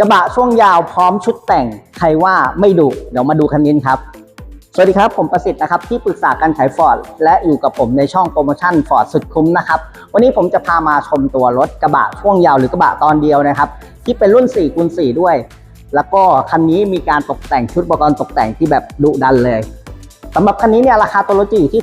กระบะช่วงยาวพร้อมชุดแต่งใครว่าไม่ดุเดี๋ยวมาดูคันนี้ครับ สวัสดีครับผมประสิทธิ์นะครับที่ปรึกษาการขายฟอร์ดและอยู่กับผมในช่องโปรโมชั่นฟอร์ดสุดคุ้มนะครับวันนี้ผมจะพามาชมตัวรถกระบะช่วงยาวหรือกระบะตอนเดียวนะครับ ที่เป็นรุ่น4คูณ4ด้วย แล้วก็คันนี้มีการตกแต่งชุดอุปกรณ์ตกแต่งที่แบบดุดันเลยสำหรับคันนี้เนี่ยราคาตัวรถจะอยู่ที่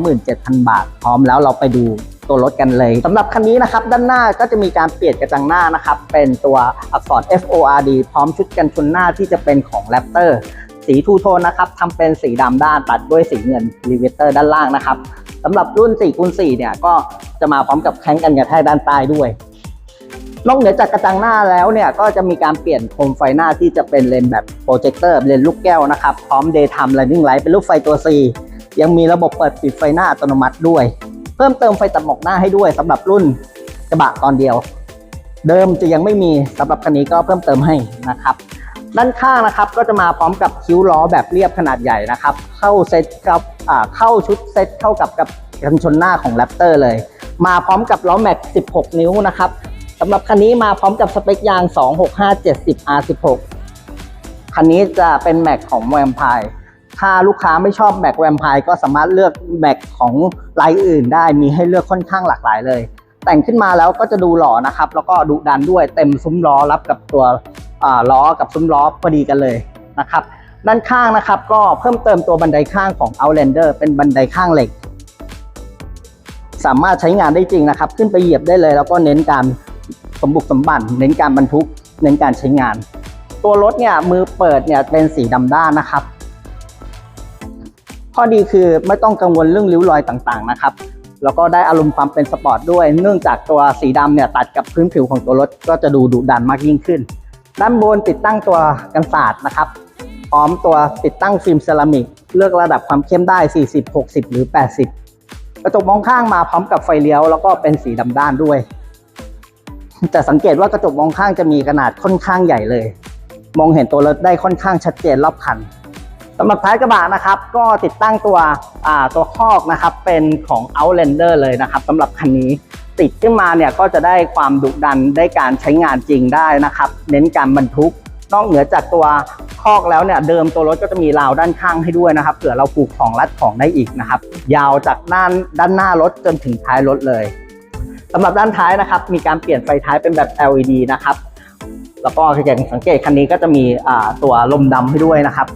727,000 บาท พร้อมแล้วเราไปดู ตัวรถกันเลยสำหรับคันนี้นะครับด้านหน้าก็จะมีการเปลี่ยนกระจังหน้านะครับเป็นตัวอักษร FORD พร้อมชุดกันชนหน้าที่จะเป็นของ Raptor สีทูโทนนะครับทำเป็นสีดำด้านตัดด้วยสีเงินรีเวเตอร์ด้านล่างนะครับสำหรับรุ่น4คูณ4เนี่ยก็จะมาพร้อมกับแข้งกันกระแทกด้านใต้ด้วยนอกเหนือจากกระจังหน้าแล้วเนี่ยก็จะมีการเปลี่ยนโคมไฟหน้าที่จะเป็นเลนแบบโปรเจคเตอร์เลนลูกแก้วนะครับ พร้อม Daytime Running Light เป็นรูปไฟตัว C ยังมีระบบเปิดปิดไฟหน้าอัตโนมัติด้วย พิ่มเติมไฟตัดหมอกหน้าให้ด้วยสำหรับรุ่นกระบะตอนเดียว เดิมจะยังไม่มีสำหรับคันนี้ก็เพิ่มเติมให้นะครับ ด้านข้างนะครับก็จะมาพร้อมกับคิ้วล้อแบบเรียบขนาดใหญ่นะครับ เข้าเซตกับอ่าเข้าชุดเซตเข้ากับกับกันชนหน้าของแรปเตอร์เลย มาพร้อมกับล้อแม็ก 16 นิ้วนะครับสำหรับคันนี้มาพร้อมกับสเปคยาง 26570 R16 คันนี้จะเป็นแม็กของแวมไพร์ ถ้าลูกค้าไม่ชอบแม็กแวมไพร์ก็สามารถเลือกแม็กของลายอื่นได้มีให้เลือกค่อนข้างหลากหลายเลย แต่งขึ้นมาแล้วก็จะดูหล่อนะครับ แล้วก็ดุดันด้วยเต็มซุ้มล้อรับกับตัวอ่าล้อกับซุ้มล้อพอดีกันเลยนะครับด้านข้างนะครับก็เพิ่มเติมตัวบันไดข้างของ Outlander เป็นบันไดข้างเหล็ก สามารถใช้งานได้จริงนะครับ ขึ้นไปเหยียบได้เลย แล้วก็เน้นการสมบุกสมบันเน้นการบรรทุก เน้นการใช้งาน ตัวรถเนี่ยมือเปิดเนี่ยเป็นสีดำด้านนะครับ ข้อดีคือไม่ต้องกังวลเรื่องริ้วรอยต่างๆนะครับแล้วก็ได้อารมณ์ความเป็นสปอร์ตด้วย เนื่องจากตัวสีดำเนี่ยตัดกับพื้นผิวของตัวรถก็จะดูดุดันมากยิ่งขึ้น ด้านบนติดตั้งตัวกันศาสตร์นะครับ พร้อมตัวติดตั้งฟิล์มเซรามิก เลือกระดับความเข้มได้ 40 60 หรือ 80 กระจกมองข้างมาพร้อมกับไฟเลี้ยว แล้วก็เป็นสีดำด้านด้วย จะสังเกตว่ากระจกมองข้างจะมีขนาดค่อนข้างใหญ่เลย มองเห็นตัวรถได้ค่อนข้างชัดเจนรอบคัน สำหรับท้ายกระบะนะครับ ก็ติดตั้งตัวตัวคอกนะครับ เป็นของ Outlander เลยนะครับสำหรับคันนี้ติดขึ้นมาเนี่ยก็จะได้ความดุดันได้การใช้งานจริงได้นะครับ เน้นการบรรทุก นอกเหนือจากตัวคอกแล้วเนี่ยเดิมตัวรถก็จะมีราวด้านข้างให้ด้วยนะครับเผื่อเราปลูกของรัดของได้อีกนะครับ ยาวจากด้านด้านหน้ารถจนถึงท้ายรถเลยสำหรับด้านท้ายนะครับ มีการเปลี่ยนไฟท้ายเป็นแบบ LED นะครับ แล้วก็อย่างสังเกตคันนี้ก็จะมีตัวลมดำให้ด้วยนะครับ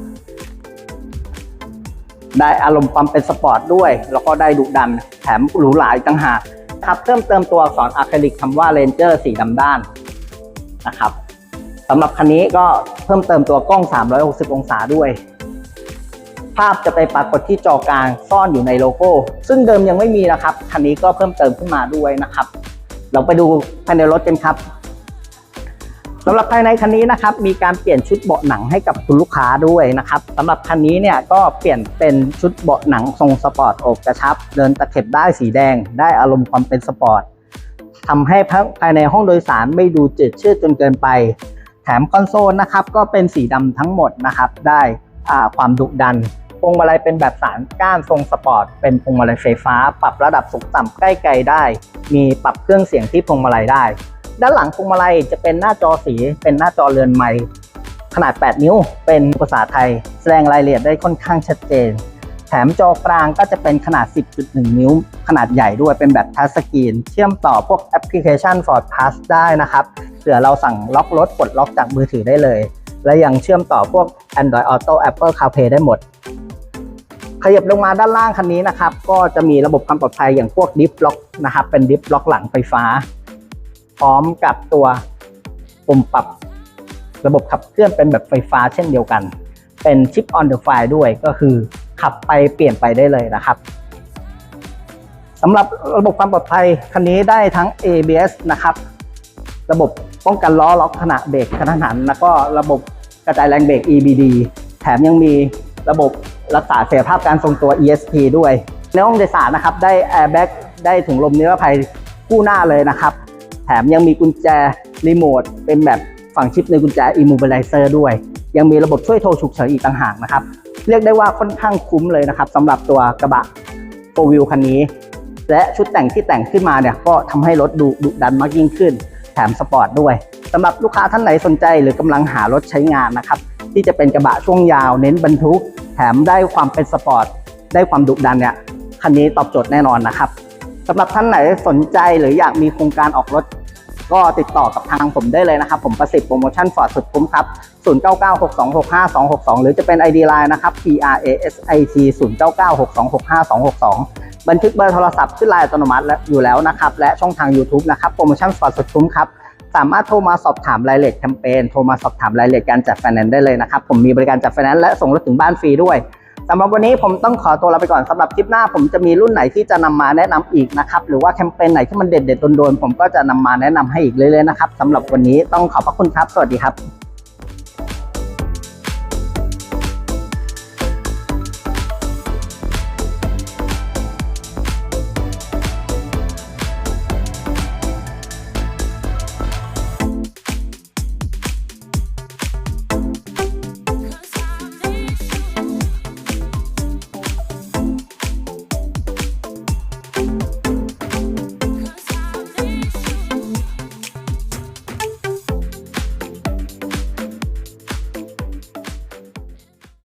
ได้อารมณ์ความเป็นสปอร์ตด้วย แล้วก็ได้ดุดัน แถมหรูหราอีกต่างหากครับเพิ่มเติมตัวอักษรอะคริลิกคำว่า Ranger สีดำด้านนะครับสำหรับคันนี้ก็เพิ่มเติมตัวกล้อง 360 องศาด้วย ภาพจะไปปรากฏที่จอกลางซ่อนอยู่ในโลโก้ ซึ่งเดิมยังไม่มีนะครับ คันนี้ก็เพิ่มเติมขึ้นมาด้วยนะครับ เราไปดูภายในรถกันครับ สำหรับภายในคันนี้นะครับมีการเปลี่ยนชุดเบาะหนังให้กับคุณลูกค้าด้วยนะครับสำหรับคันนี้เนี่ยก็เปลี่ยนเป็นชุดเบาะหนังทรงสปอร์ตอกกระชับ เดินตะเข็บได้สีแดง ได้อารมณ์ความเป็นสปอร์ตทำให้ภายในห้องโดยสารไม่ดูจืดชืดจนเกินไป แถมคอนโซลนะครับก็เป็นสีดำทั้งหมดนะครับ ได้อ่าความดุดันพวงมาลัยเป็นแบบสารก้านทรงสปอร์ตเป็นพวงมาลัยไฟฟ้า ปรับระดับสูงต่ำใกล้ไกลได้ มีปรับเครื่องเสียงที่พวงมาลัยได้ ด้านหลังพวงมาลัยจะเป็นหน้าจอสีเป็นหน้าจอเรือนไม้ขนาด 8 นิ้ว เป็นภาษาไทย แสดงรายละเอียดได้ค่อนข้างชัดเจน แถมจอกลางก็จะเป็นขนาด 10.1 นิ้ว ขนาดใหญ่ด้วยเป็นแบบทัชสกรีน เชื่อมต่อพวกแอปพลิเคชัน Ford Pass ได้นะครับเผื่อเราสั่งล็อกรถปลดล็อกจากมือถือได้เลย และยังเชื่อมต่อพวก Android Auto Apple CarPlay ได้หมดขยับลงมาด้านล่างคันนี้นะครับ ก็จะมีระบบความปลอดภัยอย่างพวกดิฟล็อกนะครับ เป็นดิฟล็อกหลังไฟฟ้า พร้อมกับตัวปุ่มปรับระบบขับเคลื่อนเป็นแบบไฟฟ้าเช่นเดียวกัน เป็นชิป on the fly ด้วยก็คือขับไปเปลี่ยนไปได้เลยนะครับสำหรับระบบความปลอดภัยคันนี้ได้ทั้ง ABS นะครับ ระบบป้องกันล้อล็อกขณะเบรกกระทันหัน แล้วก็ระบบกระจายแรงเบรก EBD แถมยังมีระบบรักษาเสถียรภาพการทรงตัว ESP ด้วย ในห้องโดยสารนะครับ ได้ Airbag ได้ถุงลมนิรภัยคู่หน้าเลยนะครับ แถมยังมีกุญแจรีโมทเป็นแบบฝังชิปในกุญแจ Immobilizer ด้วย ยังมีระบบช่วยโทรฉุกเฉินอีกต่างหากนะครับ เรียกได้ว่าค่อนข้างคุ้มเลยนะครับสำหรับตัวกระบะโฟวิลคันนี้ และชุดแต่งที่แต่งขึ้นมาเนี่ยก็ทำให้รถดูดุดันมากยิ่งขึ้น แถมสปอร์ตด้วยสำหรับลูกค้าท่านไหนสนใจหรือกำลังหารถใช้งานนะครับที่จะเป็นกระบะช่วงยาวเน้นบรรทุก แถมได้ความเป็นสปอร์ตได้ความดุดันเนี่ยคันนี้ตอบโจทย์แน่นอนนะครับ สำหรับท่านไหนสนใจหรืออยากมีโครงการออกรถ ก็ติดต่อกับทางผมได้เลยนะครับ ผมประสิทธิ์โปรโมชั่นฟอร์ดสุดคุ้มครับ 0996265262 หรือจะเป็น ID Line นะครับ P R A S I T 0996265262 บันทึกเบอร์โทรศัพท์ขึ้นไลน์อัตโนมัติแล้วอยู่แล้วนะครับ และช่องทาง YouTube นะครับโปรโมชั่นฟอร์ดสุดคุ้มครับสามารถโทรมาสอบถามรายละเอียดแคมเปญโทรมาสอบถามรายละเอียดการจัดไฟแนนซ์ได้เลยนะครับ ผมมีบริการจัดไฟแนนซ์และส่งรถถึงบ้านฟรีด้วย สำหรับวันนี้ผมต้องขอตัวลาไปก่อนสำหรับคลิปหน้า ผมจะมีรุ่นไหนที่จะนำมาแนะนำอีกนะครับ หรือว่าแคมเปญไหนที่มันเด็ดๆโดนๆผมก็จะนำมาแนะนำให้อีกเรื่อยๆนะครับสำหรับวันนี้ต้องขอบพระคุณครับ สวัสดีครับ